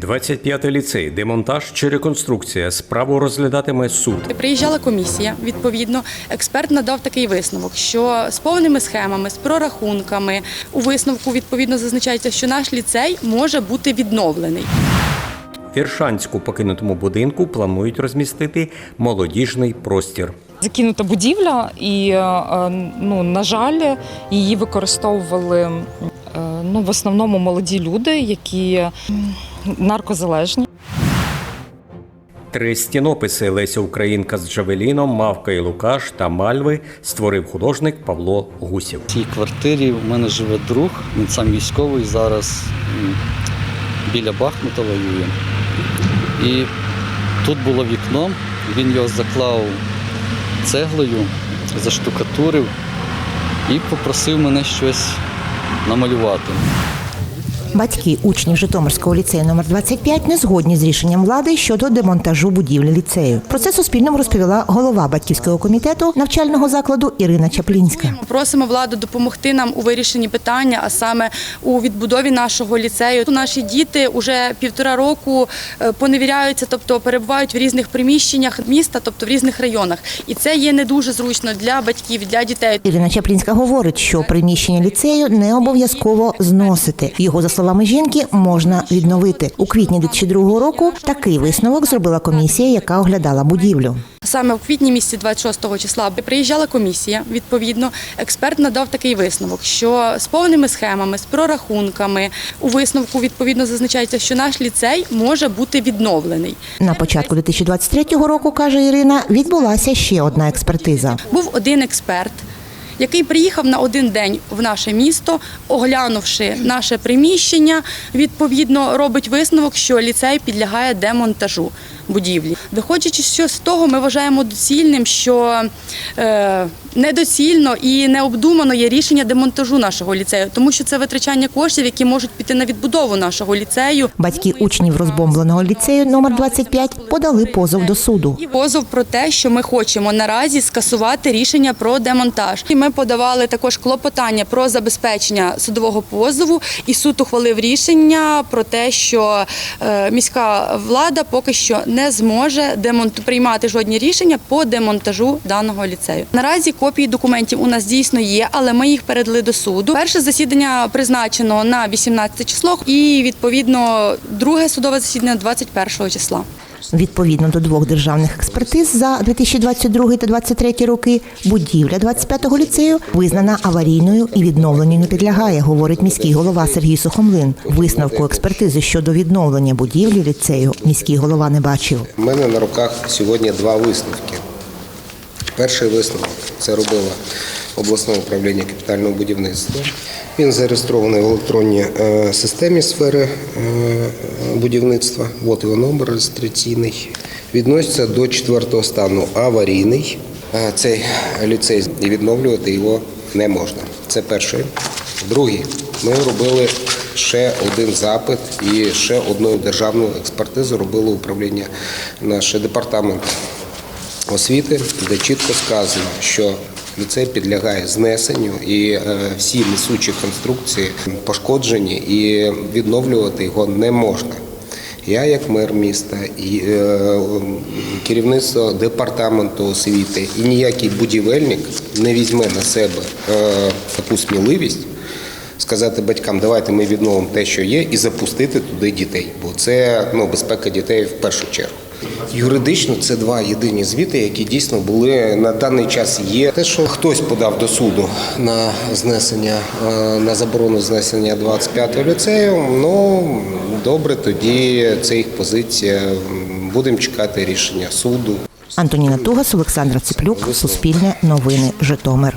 25-й ліцей, демонтаж чи реконструкція. Справу розглядатиме суд. Приїжджала комісія. Відповідно, експерт надав такий висновок, що з повними схемами, з прорахунками у висновку відповідно зазначається, що наш ліцей може бути відновлений. В Іршанську покинутому будинку планують розмістити молодіжний простір. Закинута будівля, і е, ну на жаль, її використовували е, ну в основному молоді люди, які наркозалежні. Три стінописи Леся Українка з Джавеліном, Мавка і Лукаш та Мальви створив художник Павло Гусів. В цій квартирі в мене живе друг, він сам військовий, зараз біля Бахмута воює. І тут було вікно, він його заклав цеглою, заштукатурив і попросив мене щось намалювати. Батьки учнів Житомирського ліцею номер 25 не згодні з рішенням влади щодо демонтажу будівлі ліцею. Про це Суспільному розповіла голова батьківського комітету навчального закладу Ірина Чаплінська. Просимо владу допомогти нам у вирішенні питання, а саме у відбудові нашого ліцею. Наші діти вже півтора року е, поневіряються, тобто перебувають в різних приміщеннях міста, тобто в різних районах. І це є не дуже зручно для батьків, для дітей. Ірина Чаплінська говорить, що приміщення ліцею не обов'язково зносити. Його за словами жінки можна відновити. У квітні 2002 року такий висновок зробила комісія, яка оглядала будівлю. Саме в квітні місяці 26 числа приїжджала комісія. Відповідно, експерт надав такий висновок, що з повними схемами, з прорахунками у висновку відповідно зазначається, що наш ліцей може бути відновлений. На початку 2023 року, каже Ірина, відбулася ще одна експертиза. Був один експерт. Який приїхав на один день в наше місто, оглянувши наше приміщення, відповідно робить висновок, що ліцей підлягає демонтажу будівлі. Виходячи з того, ми вважаємо доцільним, що е, недоцільно і необдумано є рішення демонтажу нашого ліцею, тому що це витрачання коштів, які можуть піти на відбудову нашого ліцею. Батьки учнів розбомбленого ліцею номер 25 подали позов до суду. Позов про те, що ми хочемо наразі скасувати рішення про демонтаж. І ми подавали також клопотання про забезпечення судового позову, і суд ухвалив рішення про те, що е, міська влада поки що не зможе демонт... приймати жодні рішення по демонтажу даного ліцею. Наразі копії документів у нас дійсно є, але ми їх передали до суду. Перше засідання призначено на 18 число, і відповідно друге судове засідання 21 числа. Відповідно до двох державних експертиз за 2022 та 2023 роки, будівля 25-го ліцею визнана аварійною і відновленню не підлягає, говорить міський голова Сергій Сухомлин. Висновку експертизи щодо відновлення будівлі ліцею міський голова не бачив. У мене на руках сьогодні два висновки. Перший висновок це робило обласне управління капітального будівництва. Він зареєстрований в електронній е, системі сфери е, будівництва. От його номер реєстраційний. Відноситься до четвертого стану аварійний. Е, Цей ліцей і відновлювати його не можна. Це перший. Другий. Ми робили ще один запит і ще одну державну експертизу робило управління наш департамент освіти, де чітко сказано, що ліцей підлягає знесенню і е, всі несучі конструкції пошкоджені і відновлювати його не можна. Я, як мер міста, і е, керівництво департаменту освіти, і ніякий будівельник не візьме на себе е, таку сміливість сказати батькам, давайте ми відновимо те, що є, і запустити туди дітей, бо це ну, безпека дітей в першу чергу. Юридично це два єдині звіти, які дійсно були на даний час. Є те, що хтось подав до суду на знесення е, на заборону знесення 25-го ліцею. Ну добре, тоді це їх позиція. Будемо чекати рішення суду. Антоніна Тугас, Олександра Циплюк, Суспільне новини, Житомир.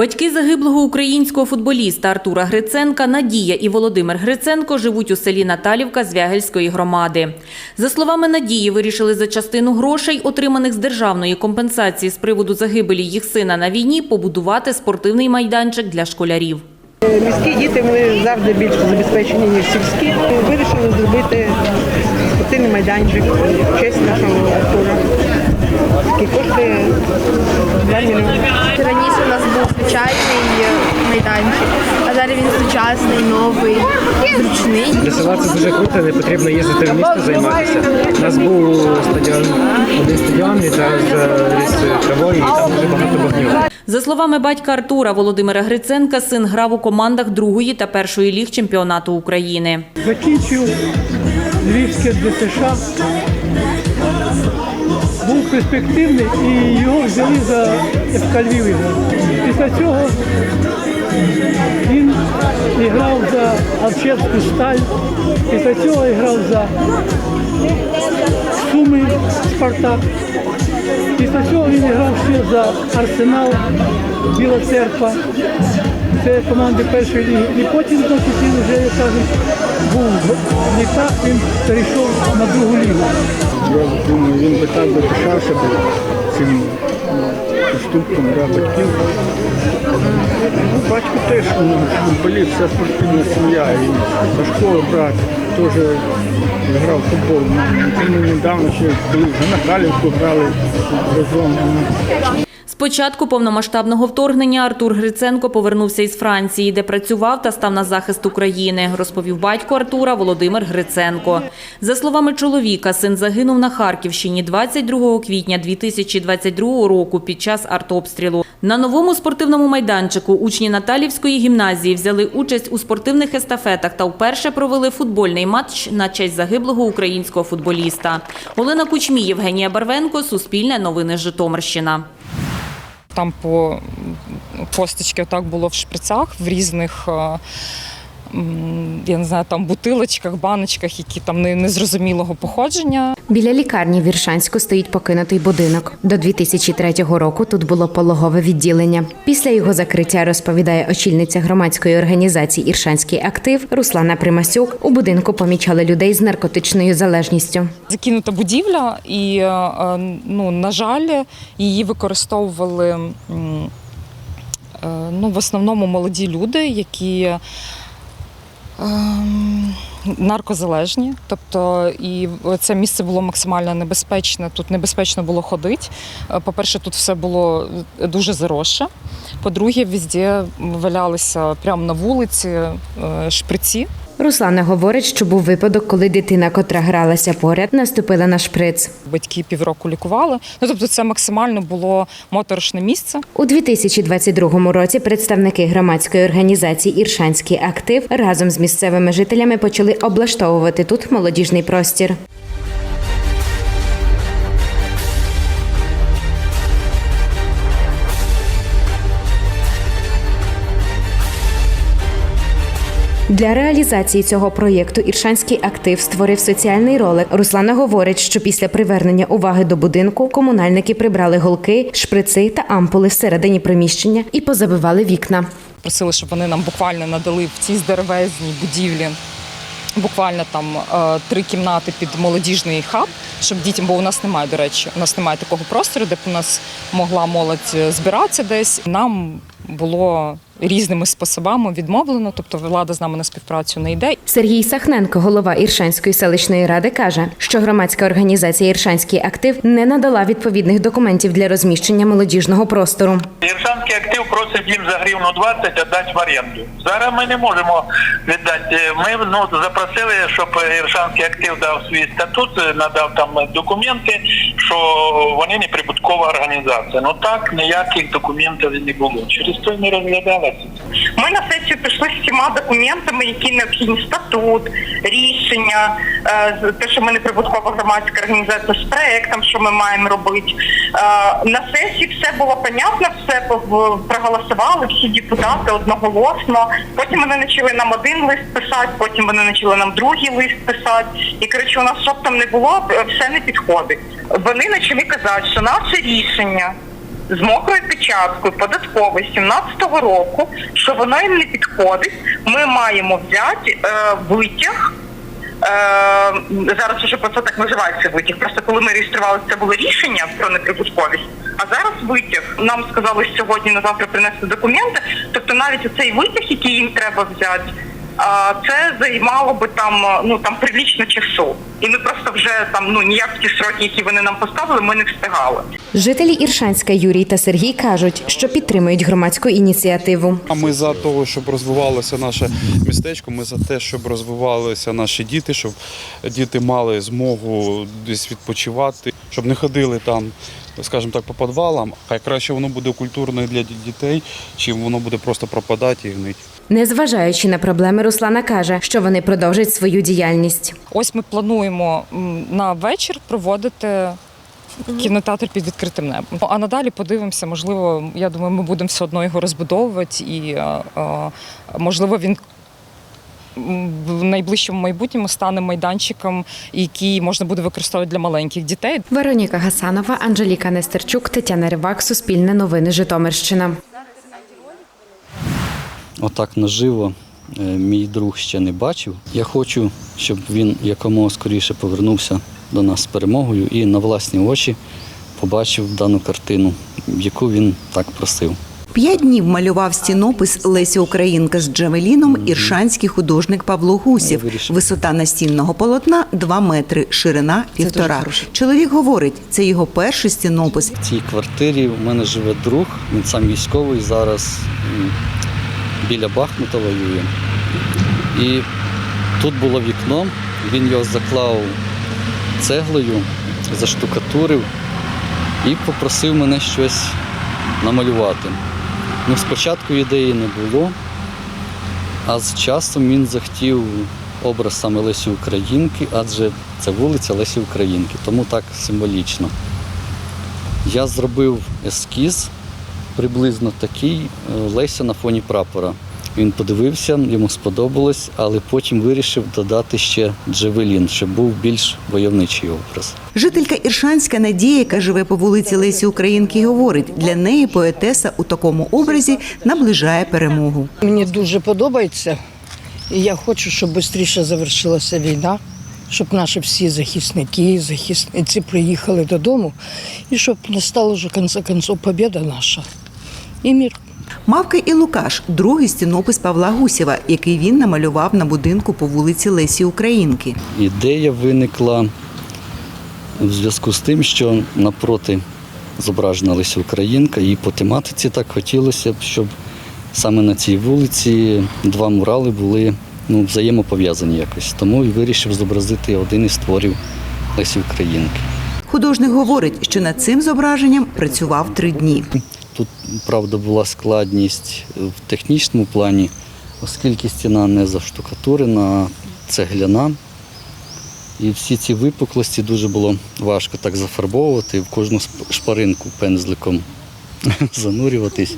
Батьки загиблого українського футболіста Артура Гриценка Надія і Володимир Гриценко живуть у селі Наталівка Звягельської громади. За словами Надії, вирішили за частину грошей, отриманих з державної компенсації з приводу загибелі їх сина на війні, побудувати спортивний майданчик для школярів. Міські діти вони завжди більш забезпечені, ніж сільські. Вирішили зробити спортивний майданчик в честь нашого Артура. 2 мільйони. Раніше у нас був звичайний майданчик, а зараз він сучасний, новий, зручний. Для села це дуже круто, не потрібно їздити в місто займатися. У нас був стадіон, один стадіон, і зараз ріс травою, і там дуже багато вогню. За словами батька Артура Володимира Гриценка, син грав у командах другої та першої ліг чемпіонату України. закінчив Львівське ДСШ. Був перспективний і його взяли за ФК Львів. Після цього він грав за Алчевську сталь, після цього грав за Суми Спартак. Після цього він грав ще за Арсенал, Біла Церква. Це команди першої ліги. І потім, значить, він вже, як кажуть, був в літах, він перейшов на другу лігу. Я думаю, він би так би пишався би цим поступком да, батьків. Ну, Батько теж ну, футболіст, вся спортивна сім'я. І за школу брат теж грав футбол. Ми недавно ще коли вже на Халівку грали разом. ну, З повномасштабного вторгнення Артур Гриценко повернувся із Франції, де працював та став на захист України, розповів батько Артура Володимир Гриценко. За словами чоловіка, син загинув на Харківщині 22 квітня 2022 року під час артобстрілу. На новому спортивному майданчику учні Наталівської гімназії взяли участь у спортивних естафетах та вперше провели футбольний матч на честь загиблого українського футболіста. Олена Кучмій, Євгенія Барвенко, Суспільне новини Житомирщина. Там по косточки так було в шприцах, в різних. Я не знаю, там бутилочках, баночках, які там незрозумілого походження. Біля лікарні в Іршанську стоїть покинутий будинок. До 2003 року тут було пологове відділення. Після його закриття розповідає очільниця громадської організації Іршанський актив Руслана Примасюк. У будинку помічали людей з наркотичною залежністю. Закинута будівля, і е, е, ну, на жаль, її використовували е, ну, в основному молоді люди, які наркозалежні. Тобто, і це місце було максимально небезпечне. Тут небезпечно було ходити. Е, По-перше, тут все було дуже заросше. По-друге, везде валялися прямо на вулиці е, шприці. Руслана говорить, що був випадок, коли дитина, котра гралася поряд, наступила на шприц. Батьки півроку лікували. Ну тобто, це максимально було моторошне місце. У 2022 році представники громадської організації Іршанський актив разом з місцевими жителями почали облаштовувати тут молодіжний простір. Для реалізації цього проєкту Іршанський актив створив соціальний ролик. Руслана говорить, що після привернення уваги до будинку комунальники прибрали голки, шприци та ампули всередині приміщення і позабивали вікна. Просили, щоб вони нам буквально надали в цій здоровезній будівлі. Буквально там е, три кімнати під молодіжний хаб, щоб дітям, бо у нас немає, до речі, у нас немає такого простору, де б у нас могла молодь е, збиратися десь. Нам було різними способами відмовлено, тобто влада з нами на співпрацю не йде. Сергій Сахненко, голова Іршанської селищної ради, каже, що громадська організація Іршанський актив не надала відповідних документів для розміщення молодіжного простору. Іршанський актив просить їм за гривну 20 віддати в оренду. Зараз ми не можемо віддати. Ми ну, запросили, щоб Іршанський актив дав свій статут, надав там документи, що вони не прибуткова організація. Ну так ніяких документів не було. Через то не розглядалося. Ми на сесію пішли з всіма документами, які необхідні статут, рішення, е, те, що ми не прибуткова громадська організація з проектом, що ми маємо робити. Е, На сесії все було понятно, все проголосували, всі депутати одноголосно. Потім вони почали нам один лист писати, потім вони почали нам другий лист писати. І коротше, у нас щоб там не було, все не підходить. Вони почали казати, що наше рішення з мокрою печаткою податкової 17-го року, що воно їм не підходить. Ми маємо взяти е, витяг. Е, зараз вже просто так називається витяг. Просто коли ми реєструвалися, це було рішення про неприбутковість. А зараз витяг. Нам сказали сьогодні на завтра принести документи. Тобто навіть цей витяг, який їм треба взяти, це займало би там е, ну там прилічно часу. І ми просто вже там ну ніяк ті сроки, які вони нам поставили, ми не встигали. Жителі Іршанська Юрій та Сергій кажуть, що підтримують громадську ініціативу. А ми за того, щоб розвивалося наше містечко. Ми за те, щоб розвивалися наші діти, щоб діти мали змогу десь відпочивати, щоб не ходили там, скажімо так, по підвалам. Хай краще воно буде культурне для дітей, чим воно буде просто пропадати і гнити. Незважаючи на проблеми, Руслана каже, що вони продовжать свою діяльність. Ось ми плануємо на вечір проводити. Кінотеатр під відкритим небом. А надалі подивимося, можливо, я думаю, ми будемо все одно його розбудовувати, і е, е, можливо він в найближчому майбутньому стане майданчиком, який можна буде використовувати для маленьких дітей. Вероніка Гасанова, Анжеліка Нестерчук, Тетяна Ривак, Суспільне новини Житомирщина. Отак наживо е, мій друг ще не бачив. Я хочу, щоб він якомога скоріше повернувся до нас з перемогою і на власні очі побачив дану картину, яку він так просив. П'ять днів малював стінопис Лесі Українка з Джавеліном іршанський художник Павло Гусів. Висота настільного полотна 2 метри, ширина півтора. Чоловік говорить, це його перший стінопис. В цій квартирі в мене живе друг, він сам військовий, зараз біля Бахмута воює. І тут було вікно, він його заклав цеглою, заштукатурив і попросив мене щось намалювати. Ну, спочатку ідеї не було, а з часом він захотів образ саме Лесі Українки, адже це вулиця Лесі Українки, тому так символічно. Я зробив ескіз приблизно такий е, Леся на фоні прапора. Він подивився, йому сподобалось, але потім вирішив додати ще Джевелін, щоб був більш войовничий образ. Жителька Іршанська Надія, яка живе по вулиці Лесі Українки, говорить, для неї поетеса у такому образі наближає перемогу. Мені дуже подобається. І я хочу, щоб швидше завершилася війна, щоб наші всі захисники, захисниці приїхали додому, і щоб настала вже в кінці кінців побіда наша і мир. Мавка і Лукаш другий стінопис Павла Гусєва, який він намалював на будинку по вулиці Лесі Українки. Ідея виникла в зв'язку з тим, що напроти зображена Леся Українка, і по тематиці так хотілося б, щоб саме на цій вулиці два мурали були ну, взаємопов'язані якось. Тому і вирішив зобразити один із творів Лесі Українки. Художник говорить, що над цим зображенням працював три дні. Тут, правда, була складність в технічному плані, оскільки стіна не заштукатурена, цегляна. І всі ці випуклості дуже було важко так зафарбовувати, в кожну шпаринку пензликом занурюватись.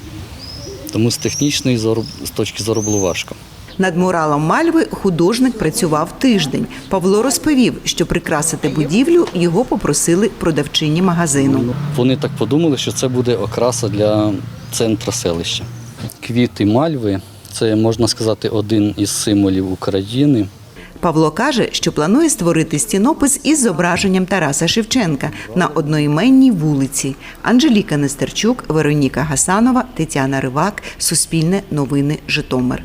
Тому з технічної з точки зору було важко. Над муралом мальви художник працював тиждень. Павло розповів, що прикрасити будівлю його попросили продавчині магазину. Вони так подумали, що це буде окраса для центра селища. Квіти мальви це, можна сказати, один із символів України. Павло каже, що планує створити стінопис із зображенням Тараса Шевченка на одноіменній вулиці. Анжеліка Нестерчук, Вероніка Гасанова, Тетяна Ривак, Суспільне новини Житомир.